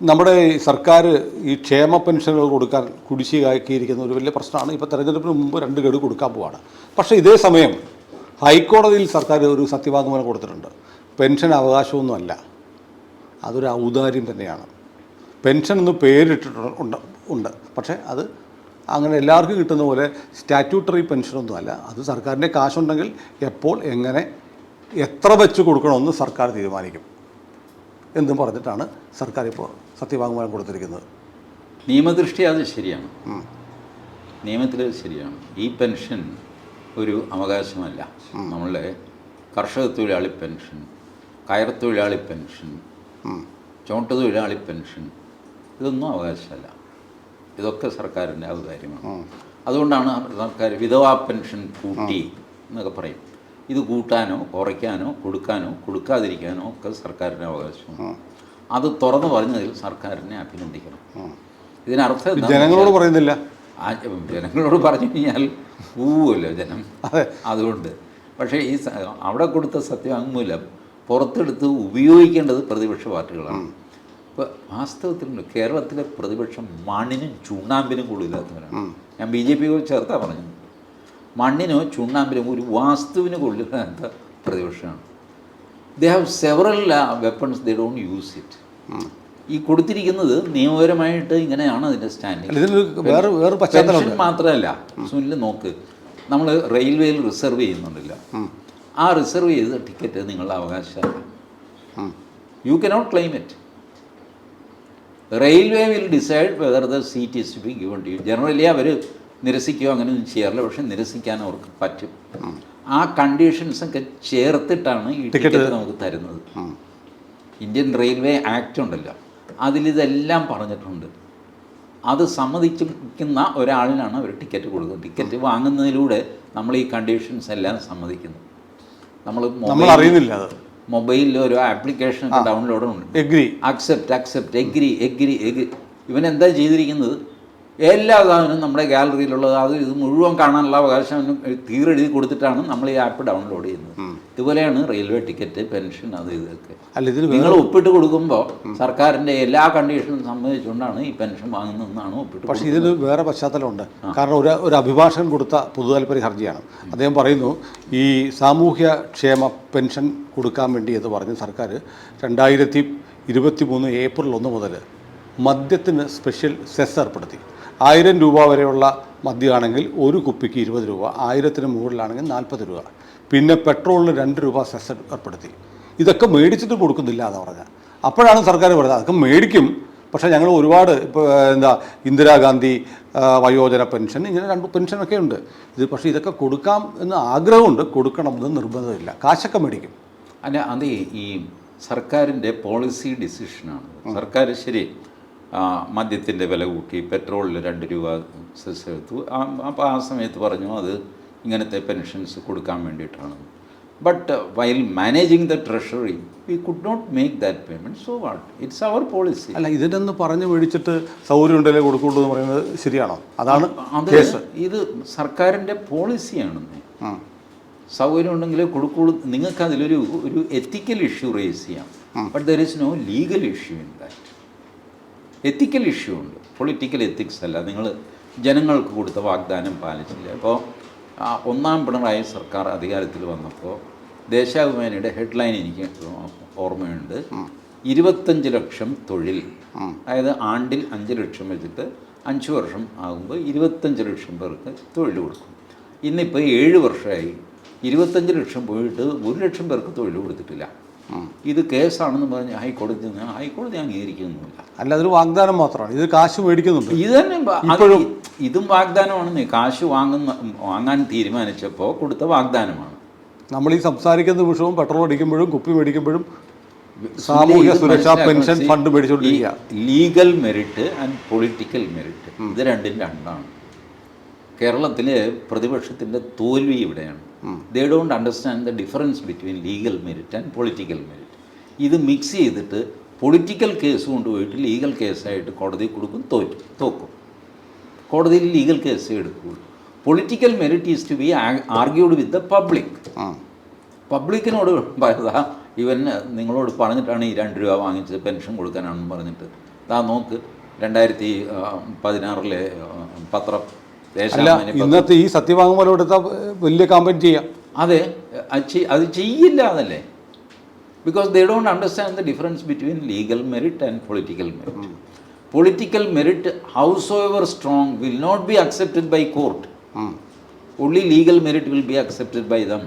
നമ്മുടെ സർക്കാർ ഈ ക്ഷേമ പെൻഷനുകൾ കൊടുക്കാൻ കുടിശ്ശികയാക്കിയിരിക്കുന്ന ഒരു വലിയ പ്രശ്നമാണ്. ഇപ്പോൾ തെരഞ്ഞെടുപ്പിന് മുമ്പ് രണ്ട് ഗഡു കൊടുക്കാൻ പോവാണ്. പക്ഷേ ഇതേ സമയം ഹൈക്കോടതിയിൽ സർക്കാർ ഒരു സത്യവാങ്മൂലം കൊടുത്തിട്ടുണ്ട്. പെൻഷൻ അവകാശമൊന്നുമല്ല. അതൊരു ഔദാര്യം തന്നെയാണ്. പെൻഷൻ എന്ന് പേരിട്ടിട്ടുണ്ട് ഉണ്ട് ഉണ്ട്. പക്ഷേ അത് അങ്ങനെ എല്ലാവർക്കും കിട്ടുന്ന പോലെ സ്റ്റാറ്റ്യൂട്ടറി പെൻഷനൊന്നുമല്ല. അത് സർക്കാരിന്റെ കാശുണ്ടെങ്കിൽ എപ്പോൾ എങ്ങനെ എത്ര വെച്ച് കൊടുക്കണമെന്ന് സർക്കാർ തീരുമാനിക്കും. എന്നും പറഞ്ഞിട്ടാണ് സർക്കാർ ഇപ്പോൾ സത്യവാങ്മൂലം കൊടുത്തിരിക്കുന്നത്. നിയമദൃഷ്ടി അത് ശരിയാണ് നിയമത്തിൽ ശരിയാണ്. ഈ പെൻഷൻ ഒരു അവകാശമല്ല. നമ്മളുടെ കർഷക തൊഴിലാളി പെൻഷൻ കയർ തൊഴിലാളി പെൻഷൻ ചോട്ട തൊഴിലാളി പെൻഷൻ ഇതൊന്നും അവകാശമല്ല. ഇതൊക്കെ സർക്കാരിന്റെ ഔദാര്യമാണ്. അതുകൊണ്ടാണ് സർക്കാർ വിധവാ പെൻഷൻ കൂട്ടി എന്നൊക്കെ പറയും. ഇത് കൂട്ടാനോ കുറയ്ക്കാനോ കൊടുക്കാനോ കൊടുക്കാതിരിക്കാനോ ഒക്കെ സർക്കാരിന്റെ അവകാശമാണ്. അത് തുറന്നു പറഞ്ഞതിൽ സർക്കാരിനെ അഭിനന്ദിക്കണം. ഇതിനർത്ഥം ജനങ്ങളോട് പറയുന്നില്ല. ആ ജനങ്ങളോട് പറഞ്ഞു കഴിഞ്ഞാൽ പോവുമല്ലോ ജനം. അതുകൊണ്ട്. പക്ഷേ ഈ അവിടെ കൊടുത്ത സത്യവാങ്മൂലം പുറത്തെടുത്ത് ഉപയോഗിക്കേണ്ടത് പ്രതിപക്ഷ പാർട്ടികളാണ്. ഇപ്പോൾ വാസ്തവത്തിൽ കേരളത്തിലെ പ്രതിപക്ഷം മണ്ണിനും ചുണ്ണാമ്പിനും കൊള്ളില്ലാത്തവരാണ് ഞാൻ ബി ജെ പി ചേർത്താ പറഞ്ഞത്. മണ്ണിനോ ചുണ്ണാമ്പിനോ ഒരു വാസ്തുവിന് കൊള്ളില്ലാത്ത പ്രതിപക്ഷമാണ്. They have several weapons they don't use it ഈ കൊടുത്തിരിക്കുന്നത് നിയമപരമായിട്ട് ഇങ്ങനെയാണ് അതിന്റെ സ്റ്റാൻഡിങ്. വേറെ വേറെ പെൻഷൻ മാത്രമല്ല സുനിൽ നോക്ക്. നമ്മൾ റെയിൽവേയിൽ റിസർവ് ചെയ്യുന്നുണ്ടല്ല. ആ റിസർവ് ചെയ്ത ടിക്കറ്റ് നിങ്ങളുടെ അവകാശമല്ല you cannot claim it railway will decide whether the seat is to be given to you generally അവർ നിരസിക്കുകയോ അങ്ങനെയൊന്നും ചെയ്യാറില്ല. പക്ഷെ നിരസിക്കാൻ അവർക്ക് പറ്റും. ആ കണ്ടീഷൻസ് ഒക്കെ ചേർത്തിട്ടാണ് ഈ ടിക്കറ്റ് നമുക്ക് തരുന്നത്. ഇന്ത്യൻ റെയിൽവേ ആക്ട് ഉണ്ടല്ലോ. അതിലിതെല്ലാം പറഞ്ഞിട്ടുണ്ട്. അത് സമ്മതിക്കുന്ന ഒരാളിനാണ് അവർ ടിക്കറ്റ് കൊടുക്കുന്നത്. ടിക്കറ്റ് വാങ്ങുന്നതിലൂടെ നമ്മൾ ഈ കണ്ടീഷൻസ് എല്ലാം സമ്മതിക്കുന്നു. നമ്മൾ നമ്മൾ അറിയുന്നില്ല മൊബൈലിൽ ഒരു ആപ്ലിക്കേഷൻ ഡൗൺലോഡ് ഉണ്ട്. Agree accept accept agree agree agree ഇവൻ എന്താ ചെയ്തിരിക്കുന്നത്? എല്ലാ സാധനവും നമ്മുടെ ഗാലറിയിലുള്ളത്. അത് ഇത് മുഴുവൻ കാണാനുള്ള അവകാശം തീരെഴുതി കൊടുത്തിട്ടാണ് നമ്മൾ ഈ ആപ്പ് ഡൗൺലോഡ് ചെയ്യുന്നത്. ഇതുപോലെയാണ് റെയിൽവേ ടിക്കറ്റ് പെൻഷൻ അത് ഇതൊക്കെ. അല്ല ഇതിൽ നിങ്ങൾ ഒപ്പിട്ട് കൊടുക്കുമ്പോൾ സർക്കാരിന്റെ എല്ലാ കണ്ടീഷനും സമ്മതിച്ചുകൊണ്ടാണ് ഈ പെൻഷൻ വാങ്ങുന്നതെന്നാണ് ഒപ്പിട്ട് പക്ഷേ ഇതിൽ വേറെ പശ്ചാത്തലമുണ്ട് കാരണം ഒരു ഒരു അഭിഭാഷകൻ കൊടുത്ത പൊതുതാൽപര്യ ഹർജിയാണ്. അദ്ദേഹം പറയുന്നു ഈ സാമൂഹ്യ ക്ഷേമ പെൻഷൻ കൊടുക്കാൻ വേണ്ടി എന്ന് പറഞ്ഞ് സർക്കാർ രണ്ടായിരത്തി ഇരുപത്തി മൂന്ന് ഏപ്രിൽ ഒന്ന് മുതൽ മദ്യത്തിന് സ്പെഷ്യൽ സെസ് ഏർപ്പെടുത്തി. ആയിരം രൂപ വരെയുള്ള മദ്യമാണെങ്കിൽ ഒരു കുപ്പിക്ക് ഇരുപത് രൂപ ആയിരത്തിന് മുകളിലാണെങ്കിൽ നാൽപ്പത് രൂപ. പിന്നെ പെട്രോളിന് രണ്ട് രൂപ സെസ് ഏർപ്പെടുത്തി. ഇതൊക്കെ മേടിച്ചിട്ട് കൊടുക്കുന്നില്ല എന്ന് പറഞ്ഞാൽ അപ്പോഴാണ് സർക്കാർ പറയുന്നത് അതൊക്കെ മേടിക്കും. പക്ഷേ ഞങ്ങൾ ഒരുപാട് ഇപ്പോൾ എന്താ ഇന്ദിരാഗാന്ധി വയോജന പെൻഷൻ ഇങ്ങനെ രണ്ട് പെൻഷനൊക്കെ ഉണ്ട്. ഇത് പക്ഷേ ഇതൊക്കെ കൊടുക്കാം എന്ന് ആഗ്രഹമുണ്ട് കൊടുക്കണമെന്ന് നിർബന്ധമില്ല. കാശൊക്കെ മേടിക്കും. അല്ല അത് ഈ സർക്കാരിന്റെ പോളിസി ഡിസിഷനാണ് സർക്കാർ ശരി മദ്യത്തിന്റെ വില കൂട്ടി പെട്രോളിൽ രണ്ട് രൂപ സെസ് എടുത്തു. അപ്പോൾ ആ സമയത്ത് പറഞ്ഞു അത് ഇങ്ങനത്തെ പെൻഷൻസ് കൊടുക്കാൻ വേണ്ടിയിട്ടാണ്. But while managing the treasury we could not make that payment so what it's our policy അല്ല ഇതിനൊന്ന് പറഞ്ഞു മേടിച്ചിട്ട് സൗകര്യം ഉണ്ടല്ലേ കൊടുക്കുള്ളൂ എന്ന് പറയുന്നത് ശരിയാണോ? അതാണ് കേസ്. ഇത് സർക്കാരിന്റെ പോളിസിയാണ് ഉം. സൗകര്യം ഉണ്ടെങ്കിൽ കൊടുക്കുള്ളൂ. നിങ്ങൾക്ക് അതിലൊരു ഒരു എത്തിക്കൽ ഇഷ്യൂ റേസ് ചെയ്യാം. But there is no legal issue in that ethical issue ഉണ്ട്. പൊളിറ്റിക്കൽ എത്തിക്സ് അല്ല. നിങ്ങൾ ജനങ്ങൾക്ക് കൊടുത്ത വാഗ്ദാനം പാലിച്ചില്ല. അപ്പോൾ ഒന്നാം പിണറായി സർക്കാർ അധികാരത്തിൽ വന്നപ്പോൾ ദേശാഭിമാനിയുടെ ഹെഡ്ലൈൻ എനിക്ക് ഓർമ്മയുണ്ട്. ഇരുപത്തഞ്ച് ലക്ഷം തൊഴിൽ. അതായത് ആണ്ടിൽ അഞ്ച് ലക്ഷം വെച്ചിട്ട് അഞ്ച് വർഷം ആകുമ്പോൾ ഇരുപത്തഞ്ച് ലക്ഷം പേർക്ക് തൊഴിൽ കൊടുക്കും. ഇന്നിപ്പോൾ ഏഴ് വർഷമായി. ഇരുപത്തഞ്ച് ലക്ഷം പോയിട്ട് ഒരു ലക്ഷം പേർക്ക് തൊഴിൽ കൊടുത്തിട്ടില്ല. ഇത് കേസാണെന്ന് പറഞ്ഞ് ഹൈക്കോടതി ഹൈക്കോടതി അംഗീകരിക്കുന്നില്ല അല്ല അതൊരു വാഗ്ദാനം മാത്രമാണ്. ഇത് കാശ് മേടിക്കുന്നുണ്ട്. ഇത് തന്നെ ബ- ഇതും വാഗ്ദാനമാണെന്ന്. കാശ് വാങ്ങുന്ന വാങ്ങാൻ തീരുമാനിച്ചപ്പോൾ കൊടുത്ത വാഗ്ദാനമാണ്. നമ്മൾ ഈ സംസാരിക്കുന്ന നിമിഷവും പെട്രോൾ അടിക്കുമ്പോഴും കുപ്പി മേടിക്കുമ്പോഴും സാമൂഹ്യ സുരക്ഷാ pension fund മേടിച്ചുകൊണ്ടിരിക്കുക. Legal merit and political merit ഇത് രണ്ടും രണ്ടാണ്. കേരളത്തിലെ പ്രതിപക്ഷത്തിന്റെ തോൽവി ഇവിടെയാണ്. They don't understand the difference between legal merit and political merit ഇത് മിക്സ് ചെയ്തിട്ട് പൊളിറ്റിക്കൽ കേസ് കൊണ്ടുപോയിട്ട് ലീഗൽ കേസായിട്ട് കോടതി കൊടുക്കും തോറ്റും തോക്കും. കോടതിയിൽ legal case എടുക്കുകയുള്ളൂ political merit is to be argued with the public പബ്ലിക്കിനോട് പറയുക ഇവൻ നിങ്ങളോട് പറഞ്ഞിട്ടാണ് ഈ രണ്ട് രൂപ വാങ്ങിച്ച് പെൻഷൻ കൊടുക്കാനാണെന്ന് പറഞ്ഞിട്ട്. ദാ നോക്ക് രണ്ടായിരത്തി പതിനാറിലെ പത്രം. അല്ല ഇന്നത്തെ ഈ സത്യവാങ്മൂലം എടുത്ത വലിയ കാമ്പയിൻ ചെയ്യാം. അതെ അത് ചെയ്- അത് ചെയ്യില്ല അതല്ലേ because they don't understand the difference between legal merit and political merit political merit howsoever strong will not be accepted by court only legal merit will be accepted by them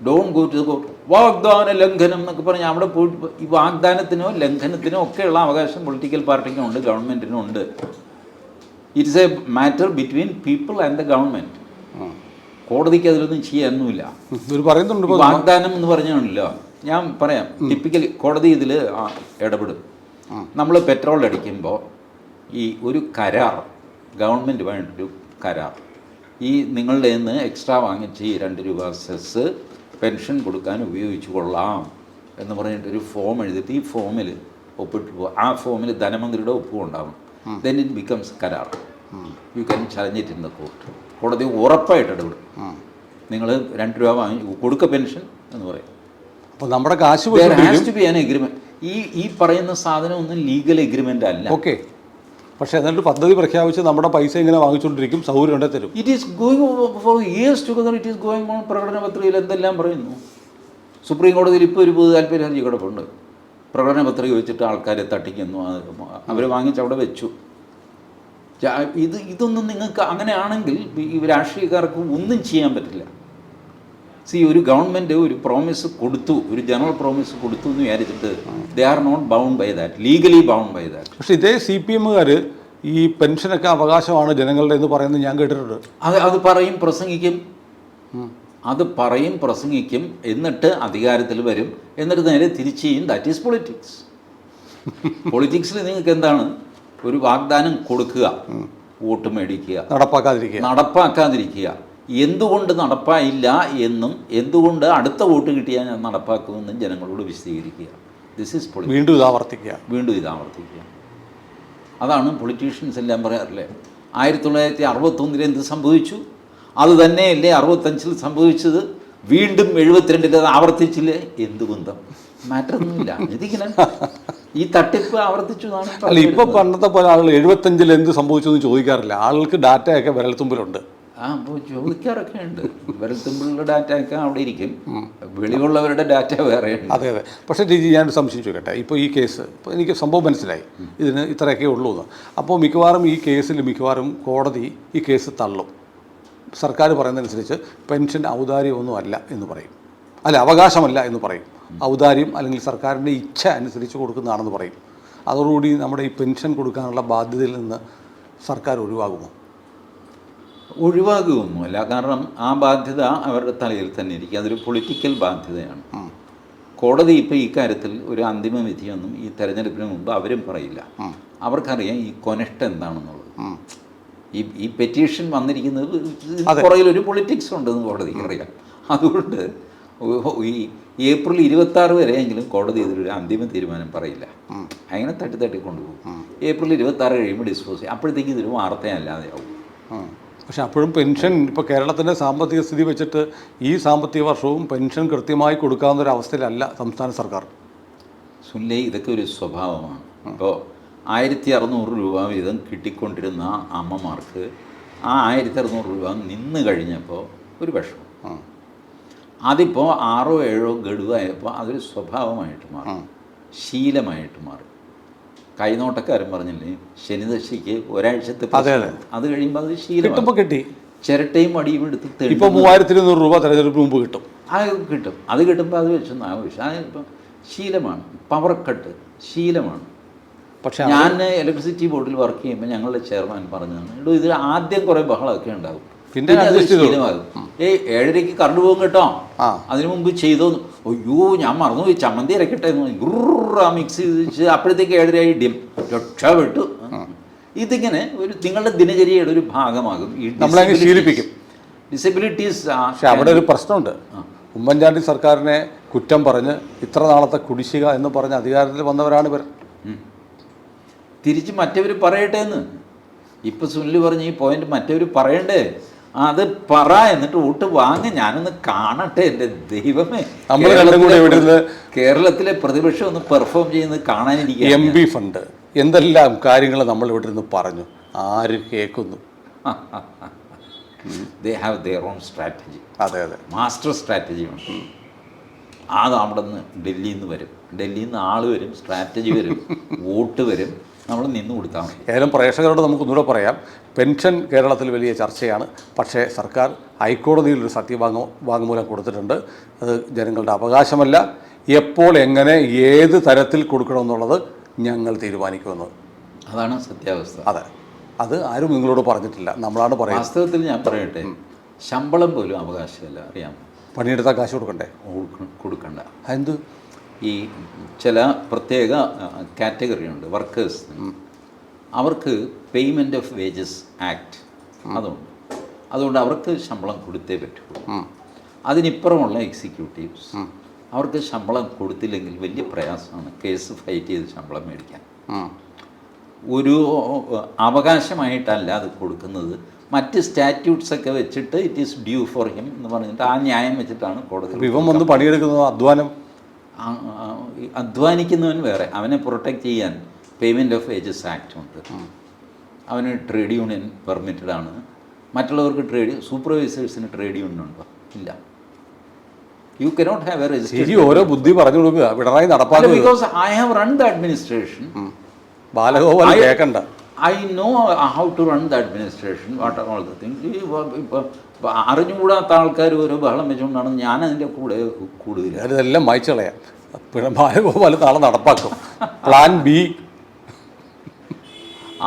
don't go to court വാഗ്ദാന ലംഘനം എന്നൊക്കെ പറഞ്ഞാൽ അവിടെ പോയിട്ട് ഈ വാഗ്ദാനത്തിനോ ലംഘനത്തിനോ ഒക്കെയുള്ള അവകാശം political പാർട്ടിക്കും ഉണ്ട് ഗവൺമെന്റിനും ഉണ്ട് it's a matter between people and the government കോടതിക്ക് അതിലൊന്നും ചെയ്യാനൊന്നുമില്ല. പറയുന്നുണ്ട് വാഗ്ദാനം എന്ന് പറഞ്ഞാണല്ലോ. ഞാൻ പറയാം. ടിപ്പിക്കലി കോടതി ഇതിൽ ഇടപെടും. നമ്മൾ പെട്രോൾ അടിക്കുമ്പോൾ ഈ ഒരു കരാർ ഗവൺമെന്റ് വേണ്ടൊരു കരാർ. ഈ നിങ്ങളുടെ നിന്ന് എക്സ്ട്രാ വാങ്ങിച്ച് ഈ രണ്ട് രൂപ സെസ് പെൻഷൻ കൊടുക്കാൻ ഉപയോഗിച്ചു കൊള്ളാം എന്ന് പറഞ്ഞിട്ട് ഒരു ഫോം എഴുതിയിട്ട് ഈ ഫോമിൽ ഒപ്പിട്ട് പോകും ആ ഫോമിൽ ധനമന്ത്രിയുടെ ഒപ്പും ഉണ്ടാവും ദെൻ ഇറ്റ് ബിക്കംസ് കരാർ. You can challenge it in the court കോടതി ഉറപ്പായിട്ട് ഇടപെടും. നിങ്ങൾ രണ്ട് രൂപ വാങ്ങി കൊടുക്ക പെൻഷൻ എന്ന് പറയും. അപ്പോൾ നമ്മുടെ കാശ് agreement. ഈ ഈ പറയുന്ന സാധനം ഒന്നും ലീഗൽ എഗ്രിമെന്റ് അല്ല. ഓക്കെ പക്ഷേ എന്നിട്ട് പദ്ധതി പ്രഖ്യാപിച്ച് നമ്മുടെ പൈസ ഇങ്ങനെ വാങ്ങിച്ചുകൊണ്ടിരിക്കും സൗകര്യം ഉണ്ടെ തരും. It is going for years together it is going on പ്രകടന പത്രികയിൽ എന്തെല്ലാം പറയുന്നു? സുപ്രീം കോടതിയിൽ ഇപ്പോൾ ഒരു പൊതു താല്പര്യ ഹർജി കിടപ്പുണ്ട് പ്രകടന പത്രിക വെച്ചിട്ട് ആൾക്കാരെ തട്ടിക്കുന്നു. അവർ വാങ്ങിച്ച് അവിടെ വെച്ചു. ഇത് ഇതൊന്നും നിങ്ങൾക്ക് അങ്ങനെയാണെങ്കിൽ ഈ രാഷ്ട്രീയക്കാർക്ക് ഒന്നും ചെയ്യാൻ പറ്റില്ല. സി ഒരു ഗവൺമെന്റ് ഒരു പ്രോമിസ് കൊടുത്തു ഒരു ജനറൽ പ്രോമിസ് കൊടുത്തു എന്ന് വിചാരിച്ചിട്ട് they are not bound by that legally bound by that പക്ഷേ ഇതേ സി പി എമ്മുകാർ ഈ പെൻഷനൊക്കെ അവകാശമാണ് ജനങ്ങളുടെ എന്ന് പറയുന്നത് ഞാൻ കേട്ടിട്ടുണ്ട്. അത് അത് പറയും പ്രസംഗിക്കും. അത് പറയും പ്രസംഗിക്കും എന്നിട്ട് അധികാരത്തിൽ വരും. എന്നിട്ട് നേരെ തിരിച്ചു ചെയ്യും. ദാറ്റ് ഈസ് പൊളിറ്റിക്സ് പൊളിറ്റിക്സിൽ നിങ്ങൾക്ക് എന്താണ്? ഒരു വാഗ്ദാനം കൊടുക്കുക. വോട്ട് മേടിക്കുക. നടപ്പാക്കാതിരിക്കുക. നടപ്പാക്കാതിരിക്കുക. എന്തുകൊണ്ട് നടപ്പായില്ല എന്നും എന്തുകൊണ്ട് അടുത്ത വോട്ട് കിട്ടിയാൽ ഞാൻ നടപ്പാക്കുമെന്നും ജനങ്ങളോട് വിശദീകരിക്കുക. ദിസ് ഈസ് പൊളിറ്റിക്സ് വീണ്ടും ഇത് ആവർത്തിക്കുക. വീണ്ടും ഇത് ആവർത്തിക്കുക. അതാണ് പൊളിറ്റീഷ്യൻസ് എല്ലാം പറയാറില്ലേ? ആയിരത്തി തൊള്ളായിരത്തി അറുപത്തൊന്നിൽ എന്ത് സംഭവിച്ചു? അത് തന്നെയല്ലേ അറുപത്തഞ്ചിൽ സംഭവിച്ചത്? വീണ്ടും എഴുപത്തിരണ്ടിൽ അത് ആവർത്തിച്ചില്ലേ? എന്ത് ബന്ധം? മാറ്റൊന്നുമില്ല ഇതിങ്ങനെ ഈ തട്ടിപ്പ് ആവർത്തിച്ചു അല്ല ഇപ്പൊ. പണ്ടത്തെ പോലെ ആളുകൾ എഴുപത്തഞ്ചിൽ എന്ത് സംഭവിച്ചു എന്ന് ചോദിക്കാറില്ല. ആളുകൾക്ക് ഡാറ്റയൊക്കെ വിരൽത്തുമ്പിലുണ്ട്. ആ അപ്പോൾ ചോദിക്കാറൊക്കെ ഉണ്ട് വിരൽത്തുമ്പിലുള്ള ഡാറ്റ ഒക്കെ അവിടെ ഇരിക്കും. വെളിവുള്ളവരുടെ ഡാറ്റ വേറെ അതെ അതെ. പക്ഷേ ടിജി ഞാൻ സംശയം ചോദിക്കട്ടെ? ഇപ്പോൾ ഈ കേസ് ഇപ്പോൾ എനിക്ക് സംഭവം മനസ്സിലായി. ഇതിന് ഇത്രയൊക്കെ ഉള്ളൂ എന്ന് അപ്പോൾ മിക്കവാറും ഈ കേസിൽ മിക്കവാറും കോടതി ഈ കേസ് തള്ളും. സർക്കാർ പറയുന്നതനുസരിച്ച് പെൻഷൻ ഔദാര്യമൊന്നും അല്ല എന്ന് പറയും. അല്ല അവകാശമല്ല എന്ന് പറയും. ഔദാര്യം അല്ലെങ്കിൽ സർക്കാരിന്റെ ഇച്ഛ അനുസരിച്ച് കൊടുക്കുന്നതാണെന്ന് പറയും. അതോടുകൂടി നമ്മുടെ ഈ പെൻഷൻ കൊടുക്കാനുള്ള ബാധ്യതയിൽ നിന്ന് സർക്കാർ ഒഴിവാകുമോ? ഒഴിവാകുമൊന്നുമല്ല. കാരണം ആ ബാധ്യത അവരുടെ തലയിൽ തന്നെ ഇരിക്കും. അതൊരു പൊളിറ്റിക്കൽ ബാധ്യതയാണ്. കോടതി ഇപ്പോൾ ഈ കാര്യത്തിൽ ഒരു അന്തിമ വിധിയൊന്നും ഈ തെരഞ്ഞെടുപ്പിന് മുമ്പ് അവരും പറയില്ല. അവർക്കറിയാം ഈ കൊനഷ്ട എന്താണെന്നുള്ളത്. ഈ ഈ പെറ്റീഷൻ വന്നിരിക്കുന്നത് കുറയിൽ ഒരു പൊളിറ്റിക്സ് ഉണ്ടെന്ന് കോടതിക്ക് അറിയാം. അതുകൊണ്ട് ഈ ഏപ്രിൽ ഇരുപത്തി ആറ് വരെയെങ്കിലും കോടതി ഇതിലൊരു അന്തിമ തീരുമാനം പറയില്ല. അങ്ങനെ തട്ടി തട്ടി കൊണ്ടുപോകും. ഏപ്രിൽ ഇരുപത്തി ആറ് കഴിയുമ്പോൾ ഡിസ്പോസ് ചെയ്യും. അപ്പോഴത്തേക്ക് ഇതൊരു വാർത്തയല്ലാതെയാവും പക്ഷെ അപ്പോഴും പെൻഷൻ ഇപ്പോൾ കേരളത്തിന്റെ സാമ്പത്തിക സ്ഥിതി വെച്ചിട്ട് ഈ സാമ്പത്തിക വർഷവും പെൻഷൻ കൃത്യമായി കൊടുക്കാവുന്ന ഒരു അവസ്ഥയിലല്ല സംസ്ഥാന സർക്കാർ. സുനിലെ ഇതൊക്കെ ഒരു സ്വഭാവമാണ്. ഇപ്പോൾ ആയിരത്തി അറുന്നൂറ് രൂപ വീതം കിട്ടിക്കൊണ്ടിരുന്ന അമ്മമാർക്ക് ആ ആയിരത്തി അറുന്നൂറ് രൂപ നിന്ന് കഴിഞ്ഞപ്പോൾ ഒരു വിഷമം. അതിപ്പോൾ ആറോ ഏഴോ ഗഡുവായപ്പോൾ അതൊരു സ്വഭാവമായിട്ട് മാറും. ശീലമായിട്ട് മാറും. കൈനോട്ടക്കാരൻ പറഞ്ഞില്ലേ ശനിദശയ്ക്ക് ഒരാഴ്ചത്തെ അതെ, കഴിയുമ്പോൾ അത് ശീലം കിട്ടി. ചിരട്ടയും അടിയും എടുത്ത് ഇപ്പോൾ മൂവായിരത്തി ഇരുന്നൂറ് രൂപ തെരഞ്ഞെടുപ്പ് മുമ്പ് കിട്ടും. അത് കിട്ടും. അത് കിട്ടുമ്പോൾ അത് വെച്ചൊന്നും ആവശ്യം അതിപ്പം ശീലമാണ്. Power cut. ശീലമാണ്. പക്ഷെ ഞാൻ ഇലക്ട്രിസിറ്റി ബോർഡിൽ വർക്ക് ചെയ്യുമ്പോൾ ഞങ്ങളുടെ ചെയർമാൻ പറഞ്ഞതാണ് ഇടൂ ഇത് ആദ്യം കുറേ ബഹളമൊക്കെ ഉണ്ടാകും. പിന്നെ അത്. ശീലമാകും. ഏയ് ഏഴരയ്ക്ക് കറണ്ട് പോകും കേട്ടോ. അതിനു മുമ്പ് ചെയ്തോ. അയ്യോ ഞാൻ മറന്നുപോയി. ചമ്മന്തി ഇരക്കട്ടെ എന്ന് മിക്സ് ചെയ്ത് അപ്പോഴത്തേക്ക് ഏഴരയായി ഡിം. രക്ഷപ്പെട്ടു. ഇതിങ്ങനെ ഒരു നിങ്ങളുടെ ദിനചര്യയുടെ ഒരു ഭാഗമാകും ഈ ശീലിപ്പിക്കും. ഡിസബിലിറ്റീസ് പക്ഷെ അവിടെ ഒരു പ്രശ്നമുണ്ട്. ഉമ്മൻചാണ്ടി സർക്കാരിനെ കുറ്റം പറഞ്ഞ് ഇത്ര നാളത്തെ കുടിശ്ശിക എന്ന് പറഞ്ഞ് അധികാരത്തിൽ വന്നവരാണ് ഇവർ തിരിച്ച് മറ്റവർ പറയട്ടെ എന്ന്. ഇപ്പൊ സുനിൽ പറഞ്ഞ് ഈ പോയിന്റ് മറ്റവർ പറയണ്ടേ? അത് പറ എന്നിട്ട് വോട്ട് വാങ്ങി. ഞാനൊന്ന് കാണട്ടെ എന്റെ ദൈവമേ. കേരളത്തിലെ പ്രതിപക്ഷം ഒന്ന് പെർഫോം ചെയ്യുന്നത് കാണാനിരിക്കുക എം ബി ഫണ്ട്. എന്തെല്ലാം കാര്യങ്ങൾ നമ്മൾ ഇവിടെ നിന്ന് പറഞ്ഞു. ആര് കേൾക്കുന്നു. They have their own strategy അതെ അതെ. മാസ്റ്റർ സ്ട്രാറ്റജി ഉണ്ട് അത് അവിടെ നിന്ന് ഡൽഹിയിൽ നിന്ന് വരും. ഡൽഹിയിൽ നിന്ന് ആൾ വരും സ്ട്രാറ്റജി വരും വോട്ട് വരും. നമ്മൾ നിന്ന് കൊടുത്താൽ മതി. ഏതായാലും പ്രേക്ഷകരോട് നമുക്കൊന്നുകൂടെ പറയാം. പെൻഷൻ കേരളത്തിൽ വലിയ ചർച്ചയാണ്. പക്ഷേ സർക്കാർ ഹൈക്കോടതിയിൽ ഒരു സത്യവാങ് വാങ്മൂലം കൊടുത്തിട്ടുണ്ട്. അത് ജനങ്ങളുടെ അവകാശമല്ല. എപ്പോൾ എങ്ങനെ ഏത് തരത്തിൽ കൊടുക്കണമെന്നുള്ളത് ഞങ്ങൾ തീരുമാനിക്കുമെന്ന്. അതാണ് സത്യാവസ്ഥ. അതെ. അത് ആരും നിങ്ങളോട് പറഞ്ഞിട്ടില്ല. നമ്മളാണ് പറയുന്നത്. വാസ്തവത്തിൽ ഞാൻ പറയട്ടെ ശമ്പളം പോലും അവകാശമല്ല. അറിയാമോ? പണിയെടുത്താൽ കാശ് കൊടുക്കണ്ടേ? കൊടുക്കണ്ട. എന്ത് ഈ ചില പ്രത്യേക കാറ്റഗറി ഉണ്ട് വർക്കേഴ്സ്. അവർക്ക് പേയ്മെന്റ് ഓഫ് വേജസ് ആക്ട് അതുണ്ട്. അതുകൊണ്ട് അവർക്ക് ശമ്പളം കൊടുത്തേ പറ്റുള്ളൂ. അതിനിപ്പുറമുള്ള എക്സിക്യൂട്ടീവ്സ് അവർക്ക് ശമ്പളം കൊടുത്തില്ലെങ്കിൽ വലിയ പ്രയാസമാണ് കേസ് ഫൈറ്റ് ചെയ്ത് ശമ്പളം മേടിക്കാൻ. ഒരു അവകാശമായിട്ടല്ല അത് കൊടുക്കുന്നത്. മറ്റ് സ്റ്റാറ്റ്യൂട്ട്സ് ഒക്കെ വെച്ചിട്ട് it is due for him എന്ന് പറഞ്ഞിട്ട് ആ ന്യായം വെച്ചിട്ടാണ് കോടതി ഇപ്പം ഇവൻ വന്ന് പണിയെടുക്കുന്നത് അധ്വാനം. അധ്വാനിക്കുന്നവൻ വേറെ. അവനെ പ്രൊട്ടക്റ്റ് ചെയ്യാൻ പേയ്മെന്റ് ഓഫ് ഏജസ് ആക്ട് ഉണ്ട്. അവന് ട്രേഡ് യൂണിയൻ പെർമിറ്റഡ് ആണ്. മറ്റുള്ളവർക്ക് ട്രേഡ് സൂപ്പർവൈസേഴ്സിന് ട്രേഡ് യൂണിയൻ ഉണ്ടോ? ഇല്ല. യു കനോട്ട് ഹാവ് എ ശരി ഓരോ ബുദ്ധി പറഞ്ഞു കൊടുക്കുക. പിണറായി നടപ്പാക്കുക because I have run the administration Balagopal കേക്കണ്ട. കേൾക്കണ്ട I know how to run the administration what are all the thing ഇപ്പം അറിഞ്ഞുകൂടാത്ത ആൾക്കാർ ഒരു ബഹളം വെച്ചുകൊണ്ടാണ് ഞാൻ അതിന്റെ കൂടെ കൂടുതൽ അതെല്ലാം വായിച്ചു കളയാം. പിന്നെ ബാലഗോപാൽ നാളെ നടപ്പാക്കും. Plan B.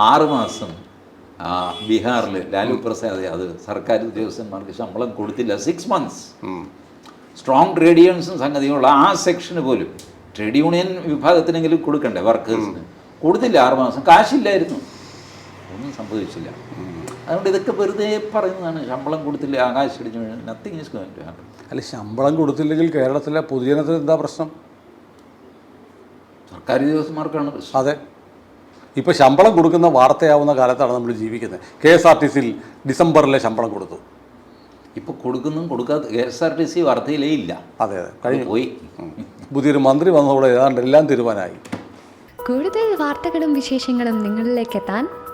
ആറ് മാസം ബീഹാറിൽ ലാലു പ്രസാദ് അത് സർക്കാർ ഉദ്യോഗസ്ഥന്മാർക്ക് ശമ്പളം കൊടുത്തില്ല. സിക്സ് മന്ത്സ് സ്ട്രോങ് ട്രേഡ് യൂണിയൻസും സംഗതിയുള്ള ആ സെക്ഷന് പോലും ട്രേഡ് യൂണിയൻ വിഭാഗത്തിനെങ്കിലും കൊടുക്കണ്ടേ വർക്കേഴ്സിന് കൊടുത്തില്ല ആറ് മാസം. കാശില്ലായിരുന്നു. ഒന്നും സംഭവിച്ചില്ല. അതുകൊണ്ട് ഇതൊക്കെ വെറുതെ പറയുന്നതാണ് ശമ്പളം കൊടുത്തില്ല ആകാശം അടിച്ചു nothing is going to happen അല്ല ശമ്പളം കൊടുത്തില്ലെങ്കിൽ കേരളത്തിലെ പൊതുജനത്തിന് എന്താ പ്രശ്നം? സർക്കാർ ഉദ്യോഗസ്ഥന്മാർക്കാണ് പ്രശ്നം. അതെ. ഇപ്പോൾ ശമ്പളം കൊടുക്കുന്ന വാർത്തയാവുന്ന കാലത്താണ് നമ്മൾ ജീവിക്കുന്നത്. കെ എസ് ആർ ടി സിയിൽ ഡിസംബറിലെ ശമ്പളം കൊടുത്തു. ഇപ്പോൾ കൊടുക്കുന്നതും കൊടുക്കാത്ത K S R T C വാർത്തയിലേ ഇല്ല. അതെ അതെ. കഴിഞ്ഞു. പോയി. പുതിയൊരു മന്ത്രി വന്നതോടെ ഏതാണ്ട് എല്ലാം തീരുമാനമായി. കൂടുതൽ വാർത്തകളും വിശേഷങ്ങളും നിങ്ങളിലേക്ക് എത്താൻ